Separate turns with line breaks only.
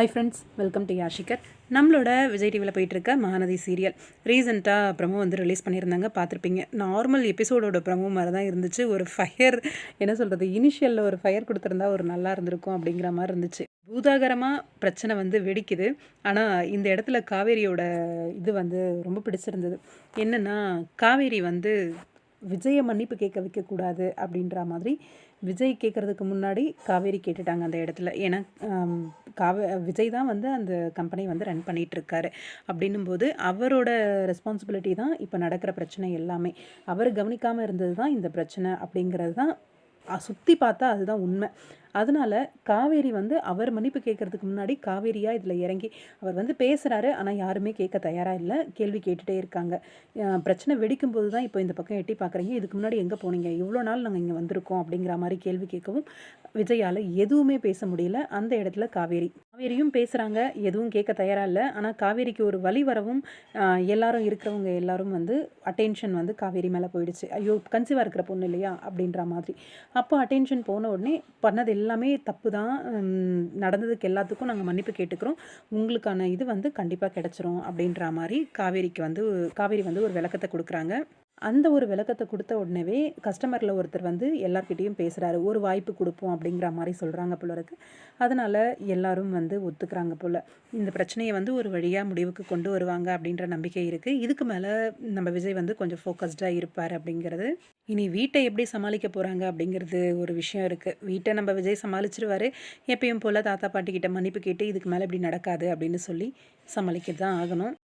High friends welcome to யாஷிகர் நம்மளோட விஜய் டிவியில் போயிட்டுருக்க மகாநதி சீரியல் ரீசெண்டாக ப்ரமோ வந்து ரிலீஸ் பண்ணியிருந்தாங்க பார்த்துருப்பீங்க. நார்மல் எபிசோடோட ப்ரமோ மாதிரி தான் இருந்துச்சு. ஒரு ஃபயர் என்ன சொல்கிறது இனிஷியலில் ஒரு ஃபயர் கொடுத்துருந்தா ஒரு நல்லா இருந்திருக்கும் அப்படிங்கிற மாதிரி இருந்துச்சு. பூதாகரமாக பிரச்சனை வந்து வெடிக்குது. ஆனால் இந்த இடத்துல காவேரியோட இது வந்து ரொம்ப பிடிச்சிருந்தது. என்னென்னா காவேரி வந்து விஜயை மன்னிப்பு கேட்க வைக்கக்கூடாது அப்படின்ற மாதிரி விஜய் கேட்குறதுக்கு முன்னாடி காவேரி கேட்டுட்டாங்க அந்த இடத்துல. ஏன்னா காவே விஜய் தான் வந்து அந்த கம்பெனி வந்து ரன் பண்ணிகிட்ருக்காரு அப்படின்னும் போது அவரோட ரெஸ்பான்சிபிலிட்டி தான் இப்போ நடக்கிற பிரச்சனை எல்லாமே. அவர் கவனிக்காமல் இருந்தது தான் இந்த பிரச்சனை அப்படிங்கிறது தான் சுற்றி பார்த்தா அதுதான் உண்மை. அதனால காவேரி வந்து அவர் மன்னிப்பு கேட்கறதுக்கு முன்னாடி காவேரியாக இதில் இறங்கி அவர் வந்து பேசுகிறாரு ஆனால் யாருமே கேட்க தயாராக இல்லை. கேள்வி கேட்டுகிட்டே இருக்காங்க. பிரச்சனை வெடிக்கும் போது தான் இப்போ இந்த பக்கம் எட்டி பார்க்குறீங்க இதுக்கு முன்னாடி எங்கே போனீங்க? இவ்வளோ நாள் நாங்கள் இங்கே வந்திருக்கோம் அப்படிங்கிற மாதிரி கேள்வி கேட்கவும் விஜயால் எதுவுமே பேச முடியல. அந்த இடத்துல காவேரி. காவேரியும் பேசுகிறாங்க எதுவும் கேட்க தயாராக இல்லை. ஆனால் காவேரிக்கு ஒரு வழி வரவும் எல்லாரும் இருக்கிறவங்க எல்லாரும் வந்து அட்டென்ஷன் வந்து காவேரி மேலே போயிடுச்சு. ஐயோ கன்சீவாக இருக்கிற பொண்ணு இல்லையா? அப்படின்ற மாதிரி. அப்போ அட்டென்ஷன் போன உடனே பண்ணது எல்லாமே தப்பு தான் நடந்ததுக்கு எல்லாத்துக்கும் நாங்கள் மன்னிப்பு கேட்டுக்கிறோம். உங்களுக்கான இது வந்து கண்டிப்பாக கிடச்சிரும் அப்படின்ற மாதிரி காவேரிக்கு வந்து காவேரி வந்து ஒரு விளக்கத்தை கொடுக்குறாங்க. அந்த ஒரு விளக்கத்தை கொடுத்த உடனேவே கஸ்டமரில் ஒருத்தர் வந்து எல்லார்கிட்டேயும் பேசுகிறாரு ஒரு வாய்ப்பு கொடுப்போம் அப்படிங்கிற மாதிரி சொல்கிறாங்க போல இருக்கு. அதனால் எல்லாரும் வந்து ஒத்துக்கிறாங்க போல். இந்த பிரச்சனையை வந்து ஒரு வழியாக முடிவுக்கு கொண்டு வருவாங்க அப்படின்ற நம்பிக்கை இருக்குது இதுக்கு மேலே நம்ம விஜய் வந்து கொஞ்சம் ஃபோக்கஸ்டாக இருப்பார் அப்படிங்கிறது. இனி வீட்டை எப்படி சமாளிக்க போகிறாங்க அப்படிங்கிறது ஒரு விஷயம் இருக்குது வீட்டை நம்ம விஜய் சமாளிச்சிருவார். எப்பயும் போல் தாத்தா பாட்டிக்கிட்ட மன்னிப்பு கேட்டு இதுக்கு மேலே இப்படி நடக்காது அப்படின்னு சொல்லி சமாளிக்க தான் ஆகணும்.